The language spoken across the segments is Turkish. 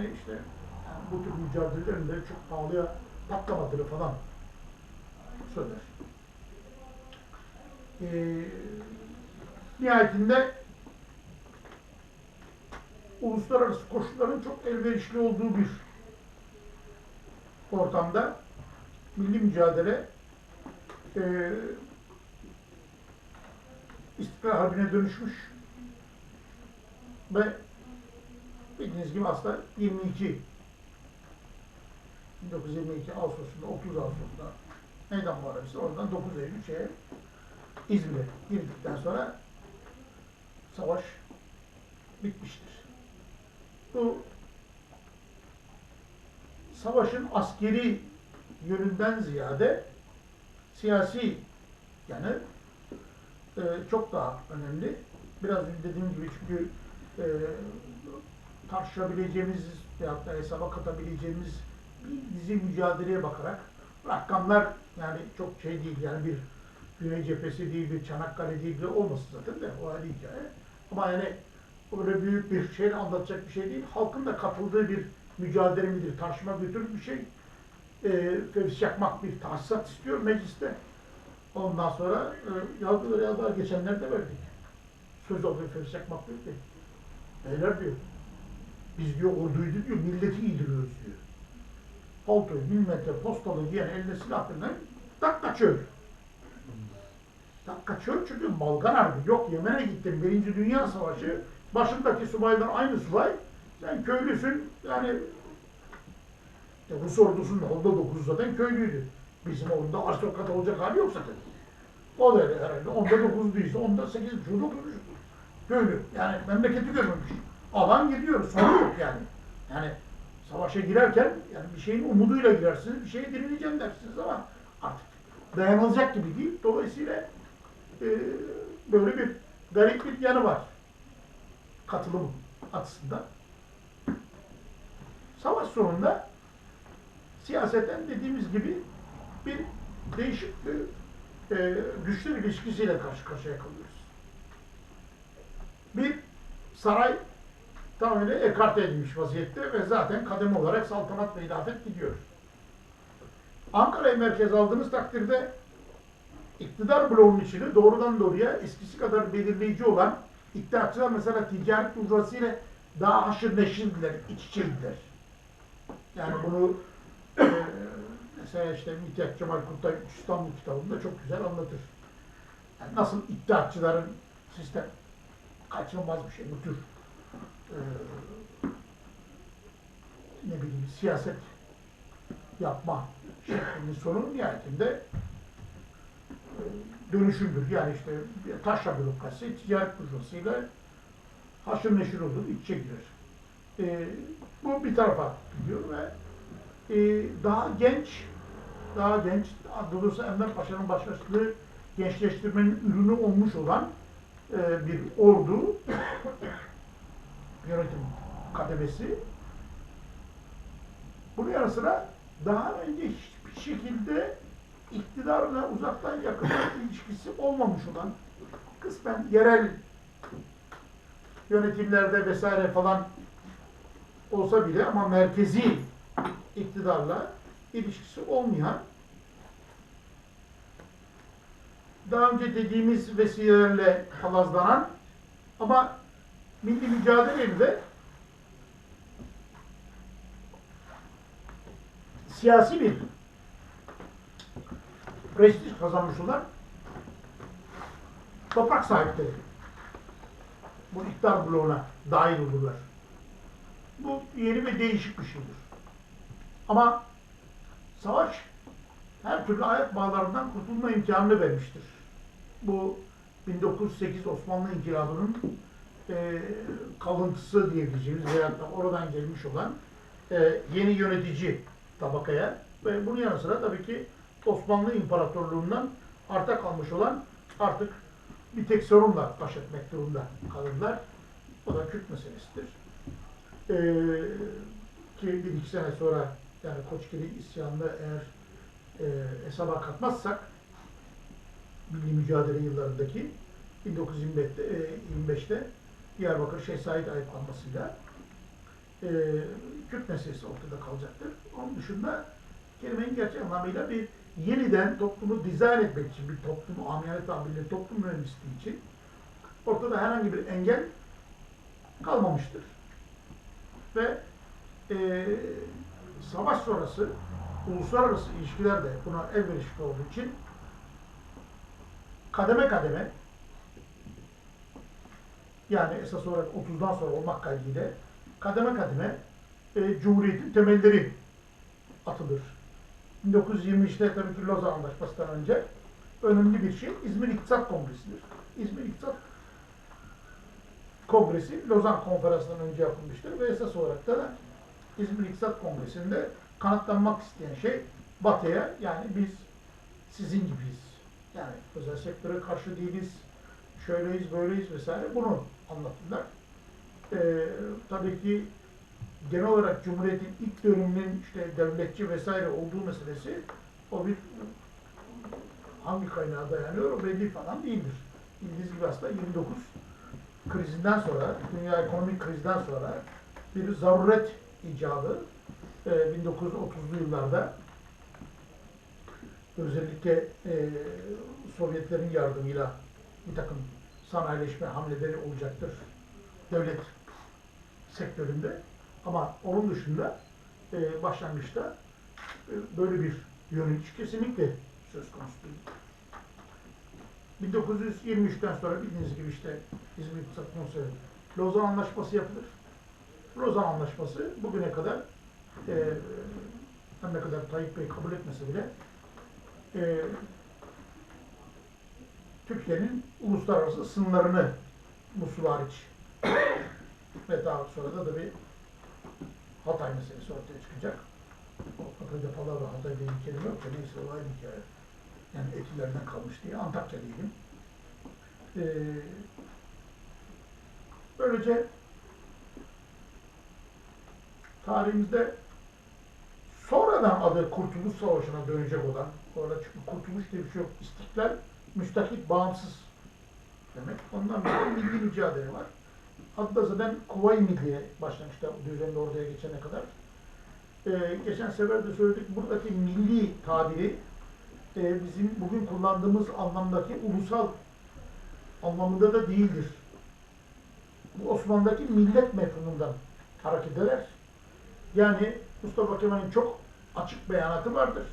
yani işte bu tür mücadelelerin de çok pahalıya patlamadığını falan söyler. Ee, nihayetinde uluslararası koşulların çok elverişli olduğu bir ortamda milli mücadele e, İstiklal Harbi'ne dönüşmüş ve bildiğiniz gibi aslında 22 1922 Ağustos'unda 30 Ağustos'ta Meydan Muharebesi oradan 9 Eylül şeye İzmir'e girdikten sonra savaş bitmiştir. Bu savaşın askeri yönünden ziyade siyasi yani e, çok daha önemli. Biraz önce dediğim gibi çünkü e, tartışabileceğimiz veyahut da hesaba katabileceğimiz bir dizi mücadeleye bakarak rakamlar yani çok şey değil yani bir Güney cephesi değil, bir Çanakkale değil de olmasın zaten de o ayrı hikaye. Ama yani öyle büyük bir şey anlatacak bir şey değil. Halkın da katıldığı bir mücadele midir, tartışma götürür bir şey. E, Fevzi Çakmak bir tahsisat istiyor mecliste. Ondan sonra e, yargıları yazar geçenlerde verdik. Söz alıyor Fevzi Çakmak diyor ki, beyler diyor, biz diyor orduydu diyor, milleti iydiriyoruz diyor. Paltoyu, milimetre, postalı giyen eline silah verilen tak kaçıyor. Tak kaçıyor çünkü Balkan Harbi. Yok Yemen'e gittim, Birinci Dünya Savaşı, başındaki subaylar aynı subay, sen köylüsün, yani işte Rus ordusunda onda dokuz zaten köylüydü. Bizim orada aristokrat olacak hali yok zaten. O da öyle herhalde. Onda dokuz değilse onda sekiz buçuk dokuz buçuk. Köylü. Yani memleketi görmemiş. Alan gidiyor. Sonu yok yani. Yani savaşa girerken yani bir şeyin umuduyla girersiniz. Bir şeye direneceğim dersiniz ama artık dayanılacak gibi değil. Dolayısıyla e, böyle bir garip bir yanı var. Katılım açısından. Savaş sonunda siyaseten dediğimiz gibi bir değişik bir e, güçler ilişkisiyle karşı karşıya kalıyoruz. Bir saray tamamen ekarte edilmiş vaziyette ve zaten kademe olarak saltanat ve hilafet gidiyor. Ankara'yı merkez aldığınız takdirde iktidar bloğunun içinde doğrudan doğruya eskisi kadar belirleyici olan iddiatçılar mesela ticaret burjuvazisiyle daha haşır neşirdiler, iç içeydiler. Yani bunu e, mesela işte Mithat Cemal Kurtay İstanbul kitabında çok güzel anlatır. Yani nasıl iddiatçıların sistem kaçınılmaz bir şey bu tür e, ne bileyim siyaset yapma şeklinin sonu nihayetinde e, dönüşümdür. Yani işte taşra bürokrasi ticaret burjuvasıyla haşır neşir olur, içe girer. E, bu bir tarafa gidiyor ve e, daha genç, daha genç, doğrusu Enver Paşa'nın başlaştığı gençleştirmenin ürünü olmuş olan e, bir ordu, yönetim kademesi. Bunun yanı sıra daha önce hiçbir şekilde iktidarla uzaktan yakından ilişkisi olmamış olan kısmen yerel yönetimlerde vesaire falan olsa bile ama merkezi iktidarla ilişkisi olmayan daha önce dediğimiz vesilelerle palazlanan ama milli mücadeleyle siyasi bir prestij kazanmış olan toprak sahipleri bu iktidar bloğuna dahil olurlar. Bu yeni ve değişik bir şeydir. Ama savaş her türlü ayak bağlarından kurtulma imkanını vermiştir. Bu 1908 Osmanlı İnkılabı'nın e, kalıntısı diyebileceğimiz veya da oradan gelmiş olan e, yeni yönetici tabakaya ve bunun yanı sıra tabii ki Osmanlı İmparatorluğu'ndan arta kalmış olan artık bir tek sorunla baş etmek durumunda kalırlar. O da Kürt meselesidir. Ee, ki bir iki sene sonra yani Koçgiri isyanını eğer e, hesaba katmazsak milli mücadele yıllarındaki 1925'te e, 25'te Diyarbakır Şeyh Said ayıklanmasıyla e, Kürt meselesi ortada kalacaktır. Onun dışında kelimenin gerçek anlamıyla bir yeniden toplumu dizayn etmek için, bir toplumu, amiyane tabirle toplum mühendisliği için ortada herhangi bir engel kalmamıştır. Ve e, savaş sonrası uluslararası ilişkiler de buna elverişli olduğu için kademe kademe yani esas olarak 30'dan sonra olmak kaydıyla kademe kademe e, Cumhuriyet'in temelleri atılır. 1923'te tabii ki Lozan Anlaşması'ndan önce önemli bir şey İzmir İktisat Kongresi'dir. İzmir İktisat Kongresi Lozan Konferansı'ndan önce yapılmıştır ve esas olarak da İzmir İktisat Kongresi'nde kanıtlanmak isteyen şey Batı'ya yani biz sizin gibiyiz. Yani özel sektöre karşı değiliz, şöyleyiz, böyleyiz vesaire bunu anlattılar. Ee, tabii ki genel olarak Cumhuriyet'in ilk döneminin işte devletçi vesaire olduğu meselesi o bir hangi kaynağa dayanıyor o belli falan değildir. Bildiğiniz gibi aslında 29 krizinden sonra, dünya ekonomik krizden sonra bir zaruret icadı e, 1930'lu yıllarda özellikle e, Sovyetlerin yardımıyla bir takım sanayileşme hamleleri olacaktır devlet sektöründe. Ama onun dışında e, başlangıçta e, böyle bir yöneliş kesinlikle söz konusu değil. 1923'ten sonra bildiğiniz gibi işte İzmir İktisat Konseyi Lozan Anlaşması yapılır. Lozan Anlaşması bugüne kadar e, her ne kadar Tayyip Bey kabul etmese bile e, Türkiye'nin uluslararası sınırlarını Musul hariç ve daha sonra da tabii Hatay meselesi ortaya çıkacak. Hatay'da falan da Hatay diye bir kelime yok da neyse o ayrı hikaye. Yani etilerden kalmış diye Antakya diyelim. Ee, böylece tarihimizde sonradan adı Kurtuluş Savaşı'na dönecek olan, orada çünkü kurtuluş diye bir şey yok, istiklal, müstakil, bağımsız demek. Ondan bir milli mücadele var. Da zaten Kuvayi Milliye başlangıçta düzenli orduya geçene kadar. Ee, geçen sefer de söyledik, buradaki milli tabiri e, bizim bugün kullandığımız anlamdaki ulusal anlamında da değildir. Bu Osmanlı'daki millet mefhumundan hareket eder. Yani Mustafa Kemal'in çok açık beyanatı vardır.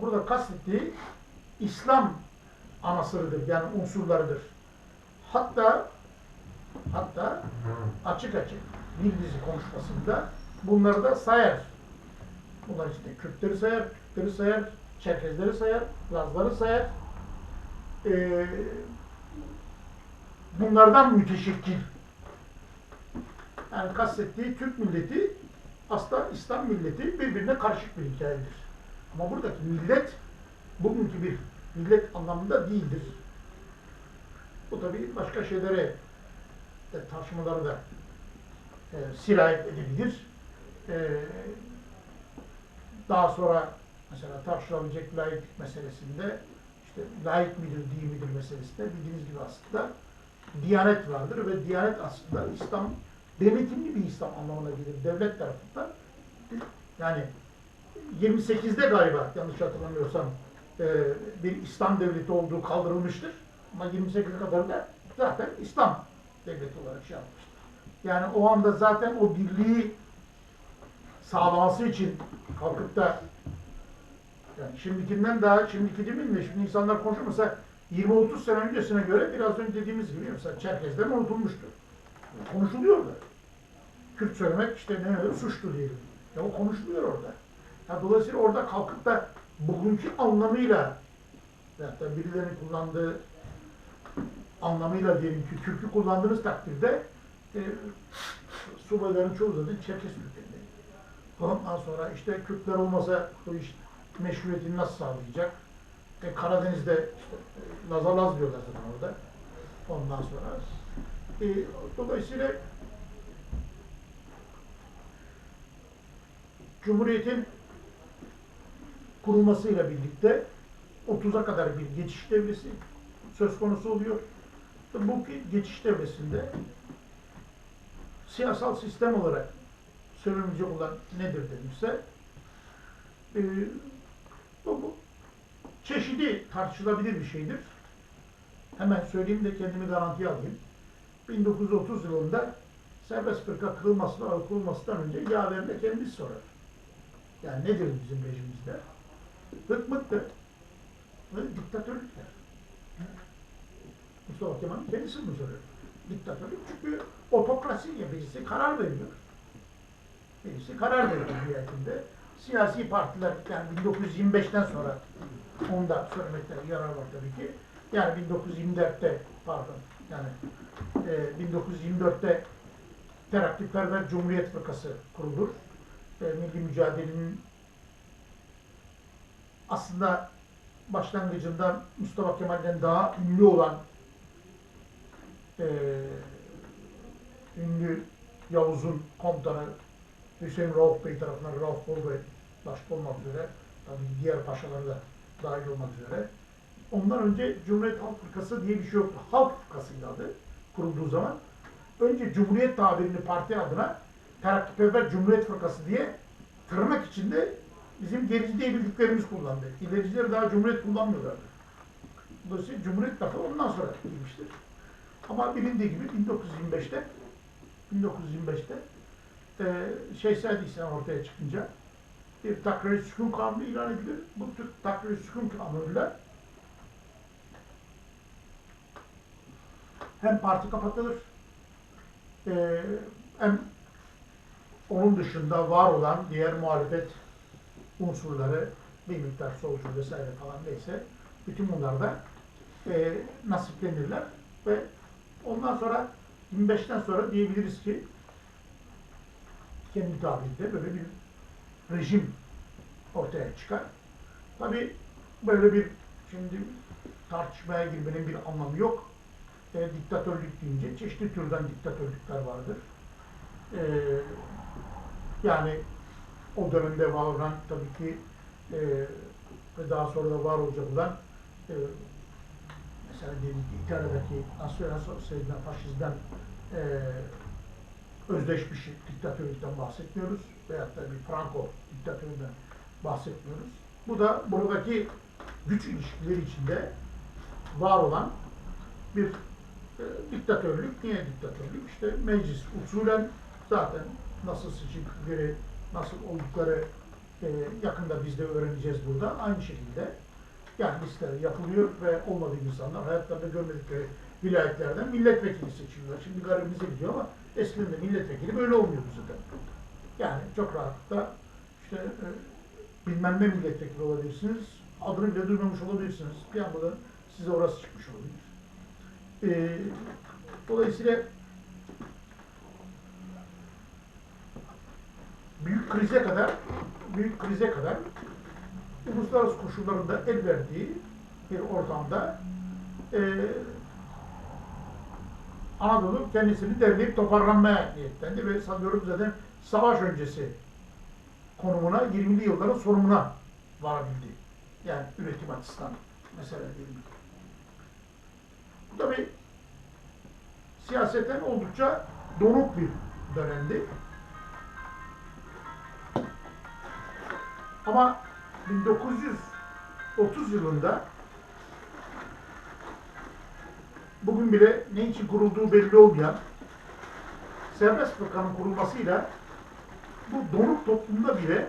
Burada kastettiği İslam anasırıdır, yani unsurlarıdır. Hatta hatta açık açık bir dizi konuşmasında bunları da sayar. Bunlar işte Kürtleri sayar, Türkleri sayar, Çerkezleri sayar, Lazları sayar. Ee, bunlardan müteşekkil. Yani kastettiği Türk milleti aslında İslam milleti birbirine karışık bir hikayedir. Ama buradaki millet bugünkü bir millet anlamında değildir. Bu tabi başka şeylere de tartışmaları da e, sirayet edebilir. E, daha sonra mesela tartışılabilecek laiklik meselesinde işte laik midir, değil midir meselesinde bildiğiniz gibi aslında Diyanet vardır ve Diyanet aslında İslam denetimli bir İslam anlamına gelir devlet tarafından. Yani 28'de galiba yanlış hatırlamıyorsam e, bir İslam devleti olduğu kaldırılmıştır. Ama 28'e kadar da zaten İslam devleti olarak şey yapmıştır. Yani o anda zaten o birliği sağlaması için kalkıp da yani şimdikinden daha şimdiki değil mi? Şimdi insanlar konuşuyor. Mesela 20-30 sene öncesine göre biraz önce dediğimiz gibi mesela Çerkezler unutulmuştu. Konuşuluyordu. Kürt söylemek işte ne suçtu diyelim. Ya o konuşuluyor orada. Ya dolayısıyla orada kalkıp da bugünkü anlamıyla hatta birilerinin kullandığı anlamıyla diyelim ki Türk'ü kullandığınız takdirde e, subayların çoğu zaten Çerkes Türkleri. Ondan sonra işte Kürtler olmasa bu iş meşruiyetini nasıl sağlayacak? E, Karadeniz'de işte e, Laza Laz diyorlar zaten orada. Ondan sonra e, dolayısıyla Cumhuriyet'in kurulmasıyla birlikte 30'a kadar bir geçiş devresi söz konusu oluyor. Bu geçiş devresinde siyasal sistem olarak söylenecek olan nedir denirse e, bu, bu çeşidi tartışılabilir bir şeydir. Hemen söyleyeyim de kendimi garantiye alayım. 1930 yılında serbest fırka kırılmasına kurulmasından önce yaverle kendisi sorar. Yani nedir bizim rejimimizde? Hıkmıktır ve diktatörlükler. Mustafa Kemal kendisi bunu söylüyor. Diktatörlük çünkü otokrasi ya birisi karar veriyor. Birisi karar veriyor nihayetinde. Siyasi partiler yani 1925'ten sonra onu da söylemekte yarar var tabii ki. Yani 1924'te pardon yani e, 1924'te Terakkiperver Cumhuriyet Fırkası kurulur. E, milli mücadelenin aslında başlangıcında Mustafa Kemal'den daha ünlü olan e, ünlü Yavuz'un komutanı Hüseyin Rauf Bey tarafından Rauf Bey başta olmak üzere tabii diğer paşaları da dahil olmak üzere ondan önce Cumhuriyet Halk Fırkası diye bir şey yoktu. Halk Fırkası'ydı adı kurulduğu zaman. Önce Cumhuriyet tabirini parti adına Terakkiperver Cumhuriyet Fırkası diye tırnak içinde bizim gerici diye bildiklerimiz kullandı. İlericiler daha Cumhuriyet kullanmıyorlardı. Dolayısıyla Cumhuriyet lafı ondan sonra girmiştir. Ama bilindiği gibi 1925'te 1925'te e, Şehzade İslam ortaya çıkınca bir takrir sükun kanunu ilan edilir. Bu tür takrir sükun kanunuyla hem parti kapatılır e, hem onun dışında var olan diğer muhalefet unsurları bir miktar solcu vesaire falan neyse bütün bunlar da e, nasiplenirler ve ondan sonra 25'ten sonra diyebiliriz ki kendi tabirinde böyle bir rejim ortaya çıkar. Tabi böyle bir şimdi tartışmaya girmenin bir anlamı yok. E, diktatörlük deyince çeşitli türden diktatörlükler vardır. E, yani o dönemde var olan tabii ki e, ve daha sonra da var olacak olan e, mesela ki İtalya'daki nasyonel sosyalizmden, faşizmden e, özdeşmiş diktatörlükten bahsetmiyoruz. Veyahut da bir Franco diktatöründen bahsetmiyoruz. Bu da buradaki güç ilişkileri içinde var olan bir e, diktatörlük. Niye diktatörlük? İşte meclis usulen zaten nasıl seçildikleri, nasıl oldukları e, yakında biz de öğreneceğiz burada. Aynı şekilde yani listeler yapılıyor ve olmadığı insanlar hayatlarında görmedikleri vilayetlerden milletvekili seçiliyorlar. Şimdi garibimize gidiyor ama eskiden de milletvekili böyle olmuyordu zaten. Yani çok rahatlıkla işte e, bilmem ne milletvekili olabilirsiniz, adını bile duymamış olabilirsiniz. Bir anda da size orası çıkmış olabilir. E, dolayısıyla büyük krize kadar büyük krize kadar uluslararası koşullarında el verdiği bir ortamda e, Anadolu kendisini derleyip toparlanmaya niyetlendi ve sanıyorum zaten savaş öncesi konumuna 20'li yılların sonuna varabildi. Yani üretim açısından mesela diyelim. Bu tabi siyaseten oldukça donuk bir dönemdi. Ama 1930 yılında bugün bile ne için kurulduğu belli olmayan serbest fırkanın kurulmasıyla bu donuk toplumda bile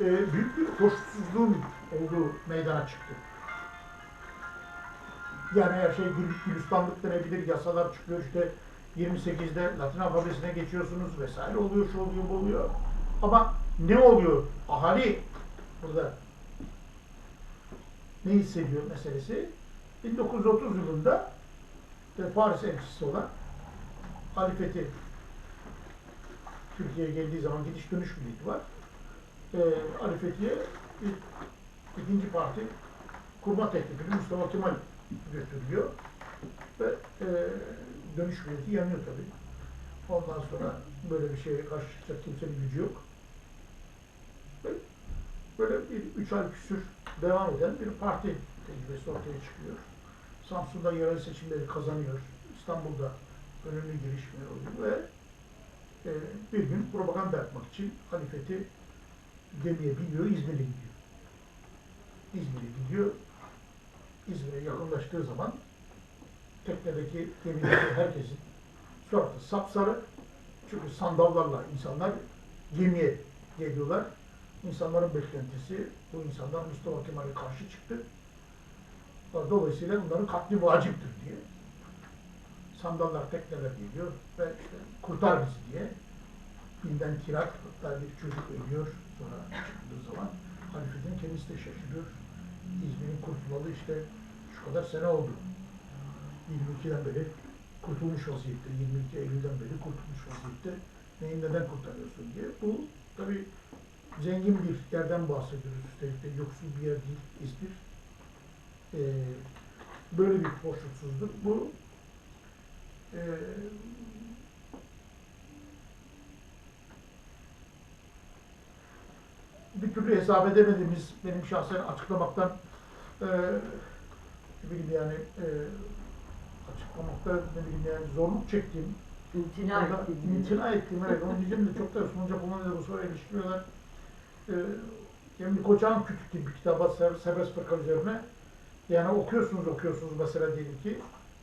e, büyük bir hoşsuzluğun olduğu meydana çıktı. Yani her şey güllük gülistanlık denebilir, yasalar çıkıyor işte 28'de Latin alfabesine geçiyorsunuz vesaire oluyor, şu oluyor, bu oluyor. Ama ne oluyor? Ahali burada ne hissediyor meselesi? 1930 yılında e, Paris elçisi olan Ali Fethi Türkiye'ye geldiği zaman gidiş dönüş milleti var. E, Ali Fethi'ye ikinci parti kurma teklifini Mustafa Kemal götürüyor. Ve e, dönüş milleti yanıyor tabii. Ondan sonra böyle bir şeye karşı çıkacak kimsenin gücü yok. Böyle bir üç ay küsür devam eden bir parti tecrübesi ortaya çıkıyor. Samsun'da yerel seçimleri kazanıyor. İstanbul'da önemli gelişmeler oluyor ve e, bir gün propaganda yapmak için halifeti gemiye biniyor, İzmir'e gidiyor. İzmir'e gidiyor. İzmir'e yakınlaştığı zaman teknedeki gemideki herkesin suratı sapsarı. Çünkü sandallarla insanlar gemiye geliyorlar. İnsanların beklentisi bu insanlar Mustafa Kemal'e karşı çıktı. Dolayısıyla bunların katli vaciptir diye. Sandallar tekneler geliyor ve işte kurtar bizi diye binden kirak hatta bir çocuk ölüyor sonra çıktığı zaman halifetin kendisi de şaşırıyor. İzmir'in kurtulalı işte şu kadar sene oldu. 22'den beri kurtulmuş vaziyette, 22 Eylül'den beri kurtulmuş vaziyette. Neyi neden kurtarıyorsun diye. Bu tabi zengin bir yerden bahsediyoruz. Üstelik de yoksul bir yer değil İzmir. Ee, böyle bir boşluksuzluk. Bu e, bir türlü hesap edemediğimiz benim şahsen açıklamaktan e, bileyim yani e, açıklamakta ne bileyim yani zorluk çektiğim İmtina ettiğiniz. imtina ettim evet. Onu diyeceğim de çok da Osman Japonlarla bu soru eleştiriyorlar. Ee, Cemil Koçak'ın bir kitaba ser, serbest bırakan üzerine yani okuyorsunuz okuyorsunuz mesela diyelim ki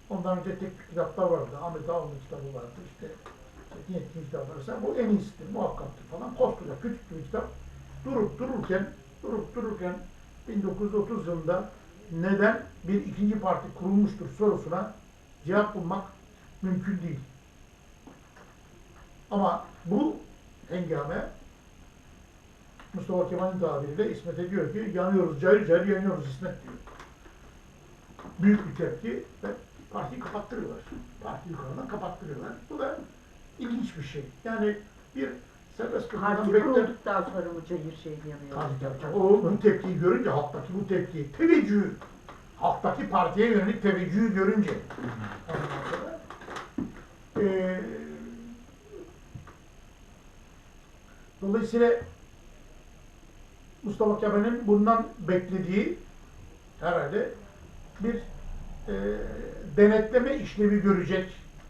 ondan önce tek bir kitaplar vardı. Ahmet Ağaoğlu'nun kitabı vardı işte. Yetkin kitabı varsa bu en iyisidir, muhakkaktır falan. Koskoca küçük bir kitap. Durup dururken, durup dururken 1930 yılında neden bir ikinci parti kurulmuştur sorusuna cevap bulmak mümkün değil. Ama bu hengame Mustafa Kemal'in tabiriyle İsmet'e diyor ki yanıyoruz, cayır cayır yanıyoruz İsmet diyor. Büyük bir tepki ve partiyi kapattırıyorlar. Parti yukarıdan kapattırıyorlar. Bu da ilginç bir şey. Yani bir serbest Parti kırmadan bekler. kurulduktan sonra bu cayır şey yanıyor. Tabii tabii. tabii. O bu tepkiyi görünce, halktaki bu tepkiyi, teveccühü, halktaki partiye yönelik teveccühü görünce ondan sonra eee dolayısıyla Mustafa Kemal'in bundan beklediği herhalde bir eee denetleme işlevi görecek